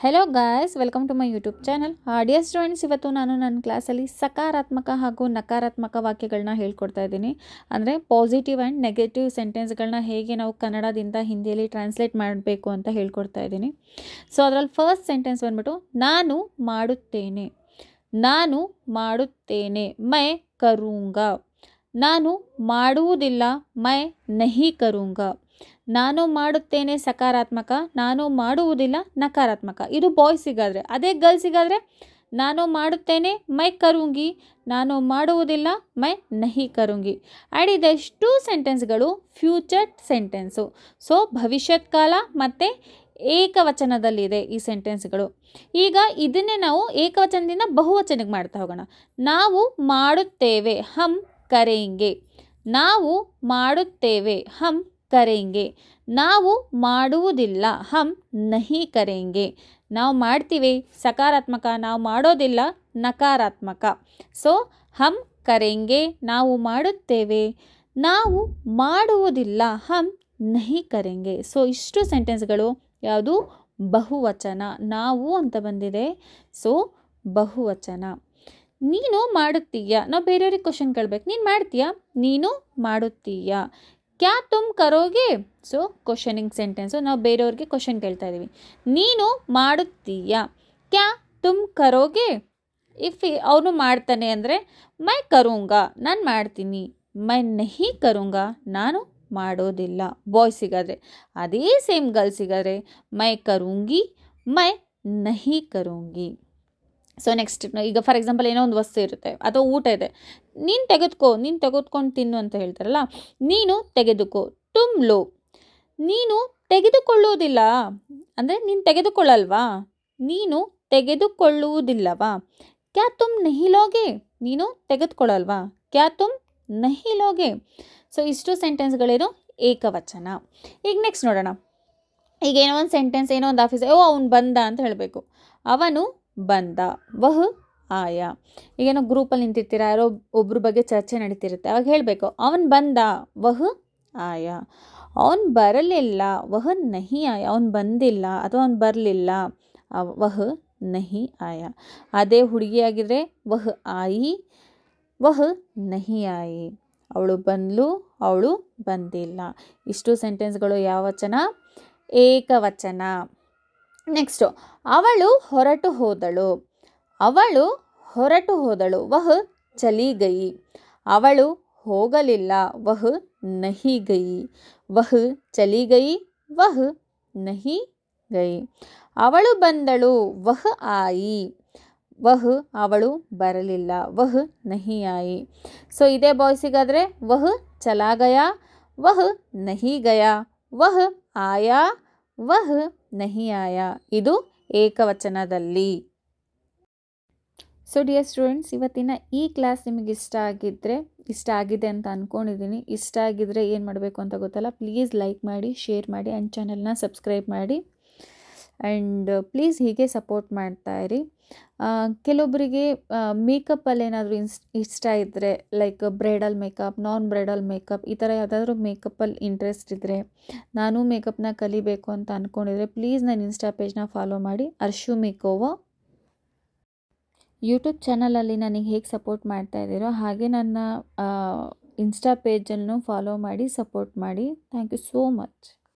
Hello guys welcome to my YouTube channel dear students ಇವತ್ತು ನಾನು ನನ್ನ ಕ್ಲಾಸಲ್ಲಿ ಸಕಾರಾತ್ಮಕ ಹಾಗೂ ನಕಾರಾತ್ಮಕ ವಾಕ್ಯಗಳನ್ನ ಹೇಳ್ಕೊಡ್ತಾ ಇದ್ದೀನಿ. ಅಂದರೆ ಪಾಸಿಟಿವ್ ಆ್ಯಂಡ್ ನೆಗೆಟಿವ್ ಸೆಂಟೆನ್ಸ್ಗಳನ್ನ ಹೇಗೆ ನಾವು ಕನ್ನಡದಿಂದ ಹಿಂದಿಯಲ್ಲಿ ಟ್ರಾನ್ಸ್ಲೇಟ್ ಮಾಡಬೇಕು ಅಂತ ಹೇಳ್ಕೊಡ್ತಾ ಇದ್ದೀನಿ. ಸೊ ಅದರಲ್ಲಿ ಫಸ್ಟ್ ಸೆಂಟೆನ್ಸ್ ಬಂದ್ಬಿಟ್ಟು, ನಾನು ಮಾಡುತ್ತೇನೆ. ನಾನು ಮಾಡುತ್ತೇನೆ, ಮೈ ಕರೂಂಗ. ನಾನು ಮಾಡುವುದಿಲ್ಲ, ಮೈ ನಹಿ ಕರೂಂಗ. ನಾನು ಮಾಡುತ್ತೇನೆ ಸಕಾರಾತ್ಮಕ, ನಾನು ಮಾಡುವುದಿಲ್ಲ ನಕಾರಾತ್ಮಕ. ಇದು ಬಾಯ್ಸಿಗಾದರೆ ಅದೇ ಗರ್ಲ್ಸಿಗಾದರೆ ನಾನು ಮಾಡುತ್ತೇನೆ ಮೈ ಕರುಂಗಿ, ನಾನು ಮಾಡುವುದಿಲ್ಲ ಮೈ ನಹಿ ಕರುಂಗಿ. ಆ್ಯಂಡ್ ಇದೆಷ್ಟು ಸೆಂಟೆನ್ಸ್ಗಳು ಫ್ಯೂಚರ್ ಸೆಂಟೆನ್ಸು. ಸೊ, ಭವಿಷ್ಯತ್ ಕಾಲ ಮತ್ತು ಏಕವಚನದಲ್ಲಿದೆ ಈ ಸೆಂಟೆನ್ಸ್ಗಳು. ಈಗ ಇದನ್ನೇ ನಾವು ಏಕವಚನದಿಂದ ಬಹುವಚನಕ್ಕೆ ಮಾಡ್ತಾ ಹೋಗೋಣ. ನಾವು ಮಾಡುತ್ತೇವೆ ಹಮ್ ಕರೆಂಗೆ. ನಾವು ಮಾಡುತ್ತೇವೆ ಹಮ್ ಕರೆಂಗೆ. ನಾವು ಮಾಡುವುದಿಲ್ಲ ಹಮ್ ನಹಿ ಕರೆಂಗೆ. ನಾವು ಮಾಡ್ತೀವಿ, ಸಕಾರಾತ್ಮಕ. ನಾವು ಮಾಡೋದಿಲ್ಲ, ನಕಾರಾತ್ಮಕ. ಸೊ ಹಮ್ ಕರೆಂಗೆ ನಾವು ಮಾಡುತ್ತೇವೆ. ನಾವು ಮಾಡುವುದಿಲ್ಲ ಹಮ್ ನಹಿ ಕರೆಂಗೆ. ಸೊ, ಇಷ್ಟು ಸೆಂಟೆನ್ಸ್ಗಳು. ಯಾವುದು? ಬಹುವಚನ. ನಾವು ಅಂತ ಬಂದಿದೆ. ಸೊ, ಬಹುವಚನ. ನೀನು ಮಾಡುತ್ತೀಯ. ನಾವು ಬೇರೆಯವ್ರಿಗೆ ಕ್ವಶನ್ ಕೇಳ್ಬೇಕು. ನೀನು ಮಾಡ್ತೀಯಾ? ನೀನು ಮಾಡುತ್ತೀಯಾ. ಕ್ಯಾ ತುಮ್ ಕರೋಗೆ ಸೊ ಕ್ವಶನಿಂಗ್ ಸೆಂಟೆನ್ಸು ನಾವು ಬೇರೆಯವ್ರಿಗೆ ಕ್ವಶನ್ ಕೇಳ್ತಾ ಇದ್ದೀವಿ ನೀನು ಮಾಡುತ್ತೀಯಾ ಕ್ಯಾ ತುಮ್ ಕರೋಗೆ ಇಫ್ ಅವನು ಮಾಡ್ತಾನೆ ಅಂದರೆ ಮೈ ಕರುಂಗ ನಾನು ಮಾಡ್ತೀನಿ ಮೈ ನಹಿ ಕರುಂಗ ನಾನು ಮಾಡೋದಿಲ್ಲ ಬಾಯ್ಸಿಗಾದರೆ ಅದೇ ಸೇಮ್ ಗರ್ಲ್ಸಿಗಾದರೆ ಮೈ ಕರುಂಗಿ ಮೈ ನಹಿ ಕರುಂಗಿ ಸೊ ನೆಕ್ಸ್ಟ್ ಈಗ ಫಾರ್ ಎಕ್ಸಾಂಪಲ್ ಏನೋ ಒಂದು ವಸ್ತು ಇರುತ್ತೆ, ಅಥವಾ ಊಟ ಇದೆ, ನೀನು ತೆಗೆದುಕೋ, ನೀನು ತೆಗೆದುಕೊಂಡು ತಿನ್ನು ಅಂತ ಹೇಳ್ತಾರಲ್ಲ, ನೀನು ತೆಗೆದುಕೋ ತುಮ್ ಲೋ ನೀನು ತೆಗೆದುಕೊಳ್ಳುವುದಿಲ್ಲ, ಅಂದರೆ ನೀನು ತೆಗೆದುಕೊಳ್ಳಲ್ವಾ? ನೀನು ತೆಗೆದುಕೊಳ್ಳುವುದಿಲ್ಲವಾ? ಕ್ಯಾ ತುಮ್ ನಹಿಲೋಗೆ ನೀನು ತೆಗೆದುಕೊಳ್ಳಲ್ವಾ? ಕ್ಯಾ ತುಮ್ ನಹಿಲೋಗೆ ಸೊ ಇಷ್ಟು ಸೆಂಟೆನ್ಸ್ಗಳೇನು ಏಕವಚನ. ಈಗ ನೆಕ್ಸ್ಟ್ ನೋಡೋಣ. ಈಗ ಏನೋ ಒಂದು ಸೆಂಟೆನ್ಸ್ ಏನೋ ಒಂದು ಆಫೀಸ್ ಓ, ಅವ್ನು ಬಂದ ಅಂತ ಹೇಳಬೇಕು. ಅವನು ಬಂದ. ವಹ್ ಆಯ. ಈಗೇನೋ ಗ್ರೂಪಲ್ಲಿ ನಿಂತಿರ್ತೀರ? ಯಾರೋ ಒಬ್ಬರ ಬಗ್ಗೆ ಚರ್ಚೆ ನಡೀತಿರುತ್ತೆ. ಅವಾಗ ಹೇಳಬೇಕು, ಅವನು ಬಂದ? ವಹ್ ಆಯ. ಅವನು ಬರಲಿಲ್ಲ. ವಹ್ ನಹಿ ಆಯ. ಅವನು ಬಂದಿಲ್ಲ. ಅಥವಾ ಅವನು ಬರಲಿಲ್ಲ? ವಹ್ ನಹಿ ಆಯ. ಅದೇ ಹುಡುಗಿಯಾಗಿದ್ರೆ ವಹ್ ಆಯಿ, ವಹ್ ನಹಿ ಆಯಿ. ಅವಳು ಬಂದಳು ಅವಳು ಬಂದಿಲ್ಲ. ಇಷ್ಟು ಸೆಂಟೆನ್ಸ್ಗಳು ಯಾವ ವಚನ? ಏಕವಚನ. ನೆಕ್ಸ್ಟು ಅವಳು ಹೊರಟು ಹೋದಳು. ಅವಳು ಹೊರಟು ಹೋದಳು. ವಹ್ ಚಲಿ ಗಯಿ ಅವಳು ಹೋಗಲಿಲ್ಲ. ವಹ್ ನಹಿ ಗಯಿ ವಹ್ ಚಲಿ ಗಯಿ ವಹ್ ನಹಿ ಗಯಿ ಅವಳು ಬಂದಳು. ವಹ್ ಆಯಿ. ವಹ್ ಅವಳು ಬರಲಿಲ್ಲ. ವಹ್ ನಹಿ ಆಯಿ ಸೊ ಇದೇ ಬಾಯ್ಸಿಗಾದರೆ ವಹ್ ಚಲಾ ಗಯಾ ವಹ್ ನಹಿ ಗಯಾ ವಹ್ ಆಯಾ. ವಹ್ ಆಯಾ. ಇದು ಏಕವಚನದಲ್ಲಿ. ಸೊ ಡಿಯರ್ ಸ್ಟೂಡೆಂಟ್ಸ್ ಇವತ್ತಿನ ಈ ಕ್ಲಾಸ್ ನಿಮಗೆ ಇಷ್ಟ ಆಗಿದ್ದರೆ ಇಷ್ಟ ಆಗಿದೆ ಅಂತ ಅಂದ್ಕೊಂಡಿದ್ದೀನಿ ಇಷ್ಟ ಆಗಿದ್ದರೆ ಏನು ಮಾಡಬೇಕು ಅಂತ ಗೊತ್ತಲ್ಲ? ಪ್ಲೀಸ್ ಲೈಕ್ ಮಾಡಿ ಶೇರ್ ಮಾಡಿ ಆ್ಯಂಡ್ ಚಾನಲ್ನ ಸಬ್ಸ್ಕ್ರೈಬ್ ಮಾಡಿ. ಆ್ಯಂಡ್ ಪ್ಲೀಸ್ ಹೀಗೆ ಸಪೋರ್ಟ್ ಮಾಡ್ತಾಯಿರಿ ಕೆಲವೊಬ್ಬರಿಗೆ ಮೇಕಪ್ಪಲ್ಲಿ ಏನಾದರೂ ಇನ್ಸ್, ಇಷ್ಟ ಇದ್ದರೆ like bridal makeup non bridal makeup ಈ ಥರ ಯಾವುದಾದ್ರೂ ಮೇಕಪ್ಪಲ್ಲಿ ಇಂಟ್ರೆಸ್ಟ್ ಇದ್ದರೆ ನಾನು ಮೇಕಪ್ನ ಕಲಿಬೇಕು ಅಂತ ಅಂದ್ಕೊಂಡಿದ್ರೆ ಪ್ಲೀಸ್ ನನ್ನ ಇನ್ಸ್ಟಾ ಪೇಜ್ನ ಫಾಲೋ ಮಾಡಿ. ಅರ್ಶು ಮೇಕೋವ. ಯೂಟ್ಯೂಬ್ ಚಾನಲಲ್ಲಿ ನನಗೆ ಹೇಗೆ ಸಪೋರ್ಟ್ ಮಾಡ್ತಾ ಇದ್ದೀರೋ ಹಾಗೆ ನನ್ನ ಇನ್ಸ್ಟಾ ಪೇಜನ್ನು ಫಾಲೋ ಮಾಡಿ ಸಪೋರ್ಟ್ ಮಾಡಿ. Thank you so much